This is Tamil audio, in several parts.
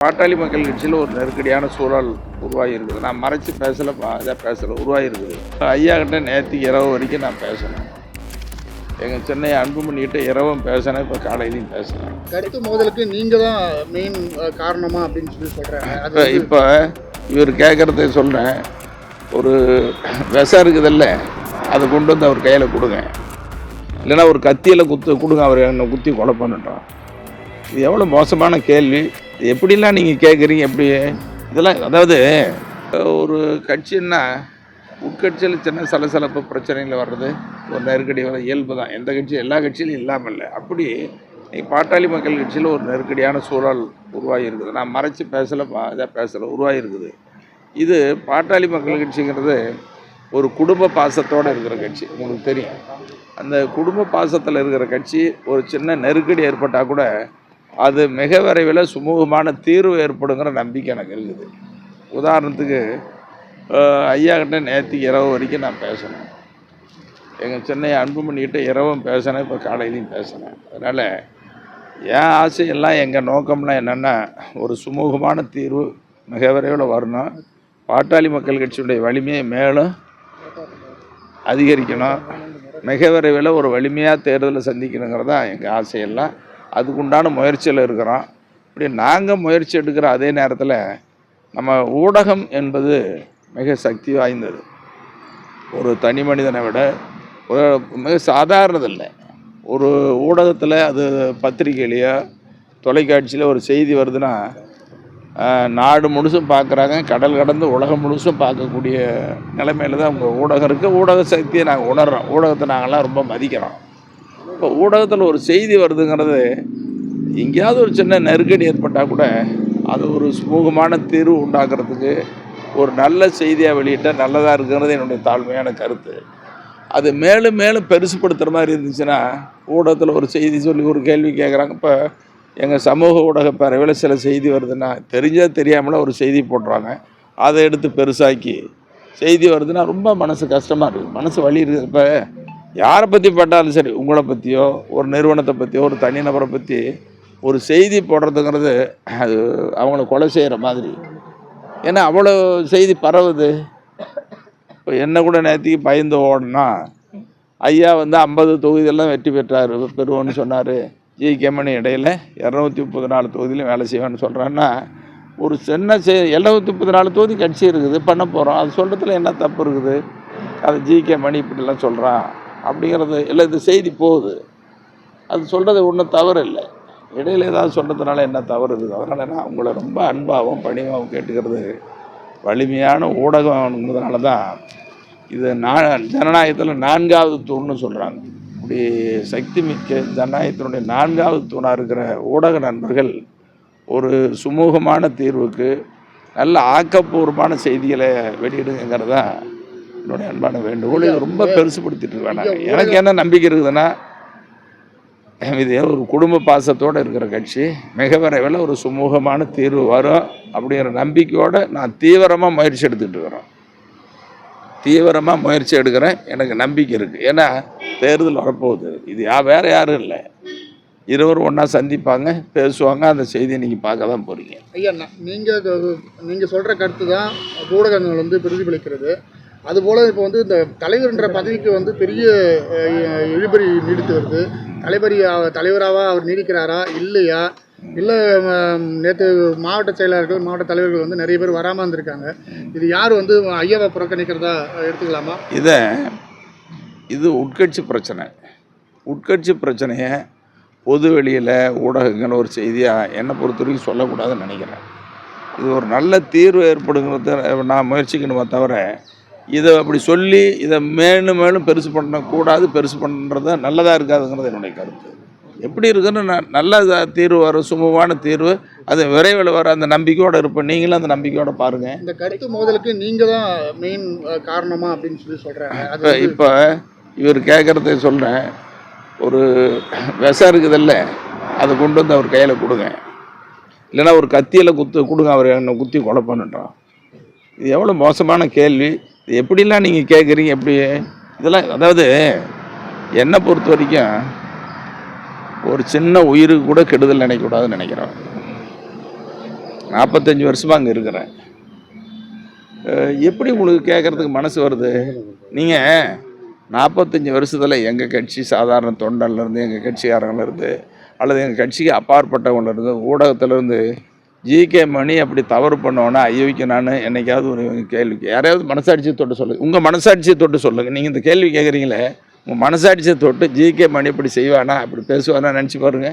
பாட்டாளி மக்கள் கட்சியில் ஒரு நெருக்கடியான சூழல் உருவாகி இருக்குது நான் மறைச்சு பேசல இதாக பேசல உருவாகி இருக்குது ஐயா கிட்ட நேற்று இரவு வரைக்கும் நான் பேசினேன் எங்கள் சென்னை அன்புமணிகிட்ட இரவும் பேசினேன் இப்போ காலையிலையும் பேசினேன் கருத்து மோதலுக்கு நீங்க தான் மெயின் காரணமா அப்படின்னு சொல்லி சொல்றாங்க அது இப்போ இவர் கேட்குறத சொல்கிறேன் ஒரு விஷம் இருக்குதில்ல அதை கொண்டு வந்து அவர் கையில் கொடுங்க. இல்லைன்னா ஒரு கத்தியில் குத்து கொடுங்க அவர் என்னை குத்தி கொலை பண்ணிட்டோம் இது எவ்வளோ மோசமான கேள்வி. எப்படிலாம் நீங்கள் கேட்குறீங்க எப்படி? இதெல்லாம் அதாவது ஒரு கட்சின்னா உட்கட்சியில் சின்ன சலசலப்பு பிரச்சனைகள் வர்றது ஒரு நெருக்கடி வர இயல்பு தான். எந்த கட்சி எல்லா கட்சியிலும் இல்லாமல் இல்லை. அப்படி இன்னைக்கு பாட்டாளி மக்கள் கட்சியில் ஒரு நெருக்கடியான சூழல் உருவாகி இருக்குது. நான் மறைச்சி பேசல இதாக பேசல உருவாகி இருக்குது. இது பாட்டாளி மக்கள் கட்சிங்கிறது ஒரு குடும்ப பாசத்தோடு இருக்கிற கட்சி உங்களுக்கு தெரியும். அந்த குடும்ப பாசத்தில் இருக்கிற கட்சி ஒரு சின்ன நெருக்கடி ஏற்பட்டால் கூட அது மிக விரைவில் சுமூகமான தீர்வு ஏற்படுங்கிற நம்பிக்கை எனக்கு இருக்குது. உதாரணத்துக்கு ஐயா கிட்ட நேற்று இரவு வரைக்கும் நான் பேசினேன். எங்கள் சென்னை அன்புமணிகிட்ட இரவும் பேசினேன் இப்போ காலையிலையும் பேசினேன். அதனால் என் ஆசையெல்லாம் எங்கள் நோக்கம்லாம் என்னென்னா ஒரு சுமூகமான தீர்வு மிக விரைவில் வரணும். பாட்டாளி மக்கள் கட்சியுடைய வலிமையை மேலும் அதிகரிக்கணும். மிக விரைவில் ஒரு வலிமையாக தேர்தலை சந்திக்கணுங்கிறது தான் எங்கள் ஆசையெல்லாம். அதுக்குண்டான முயற்சியில் இருக்கிறோம். இப்படி நாங்கள் முயற்சி எடுக்கிற அதே நேரத்தில் நம்ம ஊடகம் என்பது மிக சக்தி வாய்ந்தது. ஒரு தனி மனிதனை விட ஒரு மிக சாதாரணதில்லை. ஒரு ஊடகத்தில் அது பத்திரிகையிலையோ தொலைக்காட்சியில் ஒரு செய்தி வருதுன்னா நாடு முழுசும் பார்க்குறாங்க கடல் கடந்து உலகம் முழுசும் பார்க்கக்கூடிய நிலைமையில தான் உங்கள் ஊடகம் இருக்குது ஊடக சக்தியை நாங்கள் உணர்கிறோம் ஊடகத்தை நாங்கள்லாம் ரொம்ப மதிக்கிறோம். இப்போ ஊடகத்தில் ஒரு செய்தி வருதுங்கிறது எங்கேயாவது ஒரு சின்ன நெருக்கடி ஏற்பட்டால் கூட அது ஒரு சுமூகமான தீர்வு உண்டாக்குறதுக்கு ஒரு நல்ல செய்தியாக வெளியிட்டால் நல்லதாக இருக்கிறது என்னுடைய தாழ்மையான கருத்து. அது மேலும் மேலும் பெருசுப்படுத்துகிற மாதிரி இருந்துச்சுன்னா ஊடகத்தில் ஒரு செய்தி சொல்லி ஒரு கேள்வி கேட்குறாங்க இப்போ எங்கள் சமூக ஊடக பறவையில் சில செய்தி வருதுன்னா தெரிஞ்சா தெரியாமலே ஒரு செய்தி போடுறாங்க. அதை எடுத்து பெருசாக்கி செய்தி வருதுன்னா ரொம்ப மனசு கஷ்டமாக இருக்குது மனசு வலி இருக்குது இப்போ யாரை பற்றி பட்டாலும் சரி உங்களை பற்றியோ ஒரு நிறுவனத்தை பற்றியோ ஒரு தனிநபரை பற்றி ஒரு செய்தி போடுறதுங்கிறது அது அவங்கள கொலை செய்கிற மாதிரி. ஏன்னா அவ்வளோ செய்தி பரவுது. இப்போ என்ன கூட நேற்றுக்கு பயந்து ஓடனா ஐயா வந்து ஐம்பது தொகுதியெல்லாம் வெற்றி பெற்றார் பெறுவோன்னு சொன்னார். ஜி. கேமணி இடையில இரநூத்தி முப்பது நாலு தொகுதியிலும் வேலை செய்வேன்னு சொல்கிறான்னா ஒரு சின்ன செ எழுநூத்தி முப்பது நாலு தொகுதி கட்சி இருக்குது பண்ண போகிறோம் அது சொல்கிறதுல என்ன தப்பு இருக்குது? அது ஜி. கே. மணி இப்படிலாம் சொல்கிறான் அப்படிங்கிறது இல்லை இது செய்தி போகுது. அது சொல்கிறது ஒன்றும் தவறு இல்லை இடையில ஏதாவது சொல்கிறதுனால என்ன தவறு இருக்குது அதனால் நான் உங்களை ரொம்ப அன்பாகவும் பணிவாகவும் கேட்டுக்கிறது வலிமையான ஊடகம்ங்கிறதுனால தான் இது நான் ஜனநாயகத்தில் நான்காவது தூண்னு சொல்கிறாங்க இப்படி சக்தி மிக்க ஜனநாயகத்தினுடைய நான்காவது தூணாக இருக்கிற ஊடக நண்பர்கள் ஒரு சுமூகமான தீர்வுக்கு நல்ல ஆக்கப்பூர்வமான செய்திகளை வெளியிடுங்கிறதான் என்னுடைய அன்பான வேண்டுகோள் இது ரொம்ப பெருசுப்படுத்திட்டு இருக்காங்க எனக்கு என்ன நம்பிக்கை இருக்குதுன்னா இது ஒரு குடும்ப பாசத்தோடு இருக்கிற கட்சி மிக விரைவில் ஒரு சுமூகமான தீர்வு வரும் அப்படிங்கிற நம்பிக்கையோடு நான் தீவிரமாக முயற்சி எடுத்துகிட்டு இருக்கிறோம் தீவிரமாக முயற்சி எடுக்கிறேன். எனக்கு நம்பிக்கை இருக்குது ஏன்னா தேர்தல் வரப்போகுது. இது யா வேறு யாரும் இல்லை. இருவரும் ஒன்றா சந்திப்பாங்க பேசுவாங்க. அந்த செய்தியை நீங்கள் பார்க்க தான் போகிறீங்க ஐயா ந- நீங்க க- நீங்க சொல்ற கருத்து தான் ஊடகங்கள் வந்து பிரதிபலிக்கிறது. அதுபோல் இப்போ வந்து இந்த தலைவர்ன்ற பதவிக்கு வந்து பெரிய இழுபறி நீடித்து வருது. தலைவரி தலைவராக அவர் நீடிக்கிறாரா? இல்லையா? இல்லை நேற்று மாவட்ட செயலாளர்கள் மாவட்ட தலைவர்கள் வந்து நிறைய பேர் வராமல் இருந்திருக்காங்க. இது யார் வந்து ஐயாவை புறக்கணிக்கிறதா எடுத்துக்கலாமா? இதை இது உட்கட்சி பிரச்சனை. உட்கட்சி பிரச்சனையை பொது வெளியில் ஊடகங்கள் ஒரு செய்தியாக என்னை பொறுத்த வரைக்கும் சொல்லக்கூடாதுன்னு நினைக்கிறேன். இது ஒரு நல்ல தீர்வு ஏற்படுங்கிறது நான் முயற்சிக்கணுமே தவிர இதை அப்படி சொல்லி இதை மேலும் மேலும் பெருசு பண்ணக்கூடாது பெருசு பண்ணுறது நல்லதாக இருக்காதுங்கிறது என்னுடைய கருத்து. எப்படி இருக்குன்னு நான் நல்ல தீர்வு வரும் சுமூகமான தீர்வு அது விரைவில் வர அந்த நம்பிக்கையோடு இருப்பேன். நீங்களும் அந்த நம்பிக்கையோடு பாருங்கள் இந்த கருத்து மோதலுக்கு நீங்க தான் மெயின் காரணமா அப்படின்னு சொல்லி அது இப்போ இப்போ இவர் கேட்குறத சொல்கிறேன் ஒரு விஷம் இருக்குதில்ல அதை கொண்டு வந்து அவர் கையில் கொடுங்க. இல்லைன்னா ஒரு கத்தியில் குத்து கொடுங்க அவர் என்னை குத்தி கொலை பண்ணிட்டோம் இது எவ்வளோ மோசமான கேள்வி. எப்படிலாம் நீங்கள் கேட்குறீங்க எப்படி? இதெல்லாம் அதாவது என்னை பொறுத்த வரைக்கும் ஒரு சின்ன உயிருக்கு கூட கெடுதல் நினைக்கக்கூடாதுன்னு நினைக்கிறேன். நாற்பத்தஞ்சு வருஷமாக அங்கே இருக்கிறேன். எப்படி உங்களுக்கு கேட்குறதுக்கு மனசு வருது? நீங்கள் நாற்பத்தஞ்சு வருஷத்தில் எங்கள் கட்சி சாதாரண தொண்டன்லேருந்து எங்கள் கட்சிக்காரங்கள்லேருந்து அல்லது எங்கள் கட்சிக்கு அப்பாற்பட்டவங்கலேருந்து ஊடகத்திலேருந்து ஜிகே மணி அப்படி தவறு பண்ணோன்னா ஐயோக்கு நான் என்னைக்காவது ஒரு கேள்வி யாரையாவது மனசாட்சியை தொட்டு சொல்லுங்கள் உங்கள் மனசாட்சியை தொட்டு சொல்லுங்கள் நீங்கள் இந்த கேள்வி கேட்குறீங்களே உங்கள் மனசாட்சியை தொட்டு ஜிகே மணி இப்படி செய்வானா அப்படி பேசுவானா நினச்சி பாருங்க?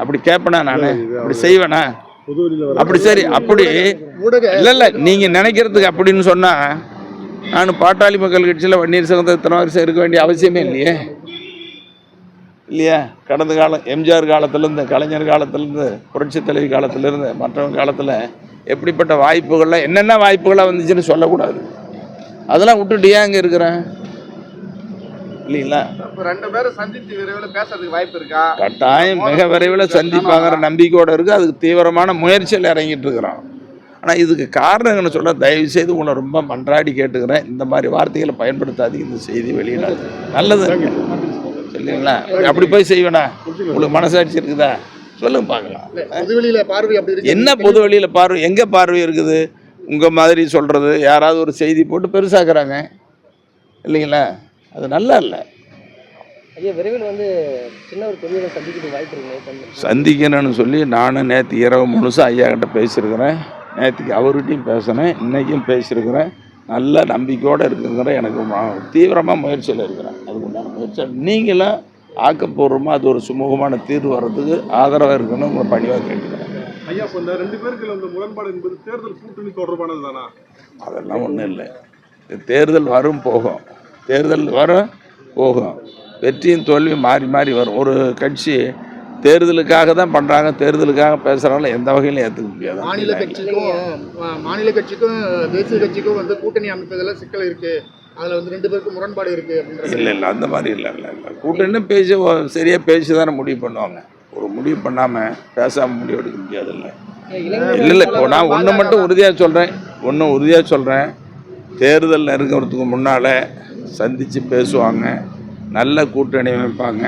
அப்படி கேட்பேனா நான்? அப்படி செய்வேனா? அப்படி சரி அப்படி இல்லை இல்லை நீங்கள் நினைக்கிறதுக்கு அப்படின்னு சொன்னால் நான் பாட்டாளி மக்கள் கட்சியில் வன்னியர் சங்கத்தை இத்தனை வருஷம் இருக்க வேண்டிய அவசியமே இல்லையே. இல்லையா? கடந்த காலம் எம்ஜிஆர் காலத்துலேருந்து கலைஞர் காலத்துலேருந்து புரட்சி தலைவி காலத்துலேருந்து மற்றவங்க காலத்தில் எப்படிப்பட்ட வாய்ப்புகள்லாம் என்னென்ன வாய்ப்புகளாக வந்துச்சுன்னு சொல்லக்கூடாது. அதெல்லாம் விட்டுட்டு ஏன் அங்கே இருக்கிறேன் இல்லைங்களா? இப்போ ரெண்டு பேரும் சந்தித்து விரைவில் பேசுறதுக்கு வாய்ப்பு இருக்கா? கட்டாயம் மிக விரைவில் சந்திப்பாங்கிற நம்பிக்கையோடு இருக்குது அதுக்கு தீவிரமான முயற்சியில் இறங்கிட்டு இருக்கிறோம். ஆனால் இதுக்கு காரணம் என்ன சொல்ல தயவு செய்து உங்களை ரொம்ப மன்றாடி கேட்டுக்கிறேன். இந்த மாதிரி வார்த்தைகளை பயன்படுத்தாதீங்க. இந்த செய்தி வெளியிடாது நல்லது. சொல்லுங்களா அப்படி போய் செய்வேனா? உங்களுக்கு மனசாட்சி இருக்குதா? சொல்லுங்க பார்க்கலாம். பொதுவெளியில பார்வை அப்படி இருக்கு. என்ன பொது வழியில் பார்வை? எங்கே பார்வை இருக்குது? உங்கள் மாதிரி சொல்கிறது யாராவது ஒரு செய்தி போட்டு பெருசாக்குறாங்க. இல்லைங்களா? அது நல்லா இல்லை. சந்திக்கணும்னு சொல்லி நானும் நேற்று இரவு முழுசாக ஐயா கிட்ட பேசியிருக்கிறேன். நேற்றுக்கு அவர்கிட்டையும் பேசினேன். இன்றைக்கும் பேசியிருக்கிறேன். நல்ல நம்பிக்கையோடு இருக்குங்கிற எனக்கு தீவிரமாக முயற்சியில் இருக்கிறேன். அதுக்கு உண்டான முயற்சி நீங்களும் ஆக்கப்பூர்வமாக அது ஒரு சுமூகமான தீர்வு வர்றதுக்கு ஆதரவாக இருக்கணும் உங்களை பணிவாக கேட்டுக்கிறேன். ஐயா இந்த ரெண்டு பேருக்கு இந்த முரண்பாடு என்பது தேர்தல் கூட்டணி தொடர்பானது தானா? அதெல்லாம் ஒன்றும் இல்லை. தேர்தல் வரும் போகும். தேர்தல் வரும் போகும். வெற்றியும் தோல்வியும் மாறி மாறி வரும். ஒரு கட்சி தேர்தலுக்காக தான் பண்ணுறாங்க தேர்தலுக்காக பேசுகிறாங்கள எந்த வகையிலும் ஏற்றுக்க முடியாது. மாநில கட்சிக்கும் மாநில கட்சிக்கும் தேசிய கட்சிக்கும் வந்து கூட்டணி அமைப்பதில் சிக்கல் இருக்கு. அதுல வந்து ரெண்டு பேருக்கும் முரண்பாடு இருக்கு அப்படின்ற இல்லை இல்லை அந்த மாதிரி இல்லை இல்லை இல்லை. கூட்டணி பேசி சரியாக பேசி தானே முடிவு பண்ணுவாங்க. ஒரு முடிவு பண்ணாமல் பேசாமல் முடிவு எடுக்க முடியாதுல்ல இளைஞர் இல்லை இல்லை இப்போ நான் ஒன்று மட்டும் உறுதியாக சொல்கிறேன் ஒன்று உறுதியாக சொல்கிறேன் தேர்தல் நெருங்கிறதுக்கு முன்னால் சந்தித்து பேசுவாங்க. நல்ல கூட்டணி வைப்பாங்க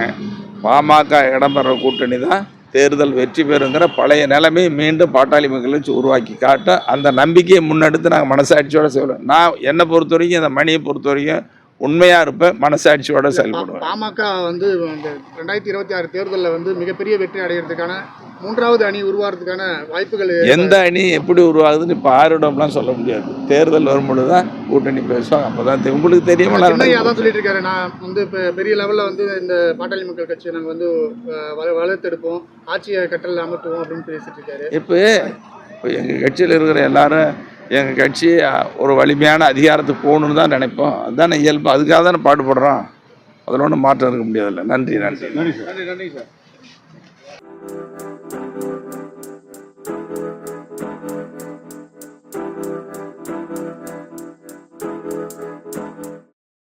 பாமக இடம்பெற கூட்டணி தான் தேர்தல் வெற்றி பெறுங்கிற பழைய நிலைமை மீண்டும் பாட்டாளி மக்கள் வச்சு உருவாக்கி காட்ட அந்த நம்பிக்கையை முன்னெடுத்து நாங்கள் மனசாட்சியோடு செய்வோம். நான் என்னை பொறுத்த வரைக்கும் இந்த மணியை பொறுத்த வரைக்கும் உண்மையாக இருப்பேன் மனசாட்சியோடு செயல்படுவேன் பாமக வந்து இந்த ரெண்டாயிரத்தி இருபத்தி ஆறு தேர்தலில் வந்து மிகப்பெரிய வெற்றி அடைகிறதுக்கான மூன்றாவது அணி உருவாகிறதுக்கான வாய்ப்புகள் எந்த அணி எப்படி உருவாகுதுன்னு இப்போ ஆரிடம்லாம் சொல்ல முடியாது. தேர்தல் வரும்பொழுது தான் கூட்டணி பேசுவாங்க. அப்போ தான் உங்களுக்கு தெரியுமா? சின்னையா தான் சொல்லிட்டு இருக்காரு நான் வந்து இப்போ பெரிய லெவலில் வந்து இந்த பாட்டாளி மக்கள் கட்சியை நாங்கள் வந்து வளர்த்தெடுப்போம். ஆட்சியை கட்டளை அமர்த்துவோம் அப்படின்னு பேசிட்டு இருக்காரு இப்போ இப்போ எங்கள் கட்சியில் இருக்கிற எல்லாரும் எங்கள் கட்சி ஒரு வலிமையான அதிகாரத்துக்கு போகணுன்னு தான் நினைப்போம். அதுதானே இயல்பு. அதுக்காக தானே பாடுபடுறோம். அதில் ஒன்றும் மாற்றம் இருக்க முடியாதுல்ல. நன்றி நன்றி. நன்றி சார் நன்றி நன்றி சார்.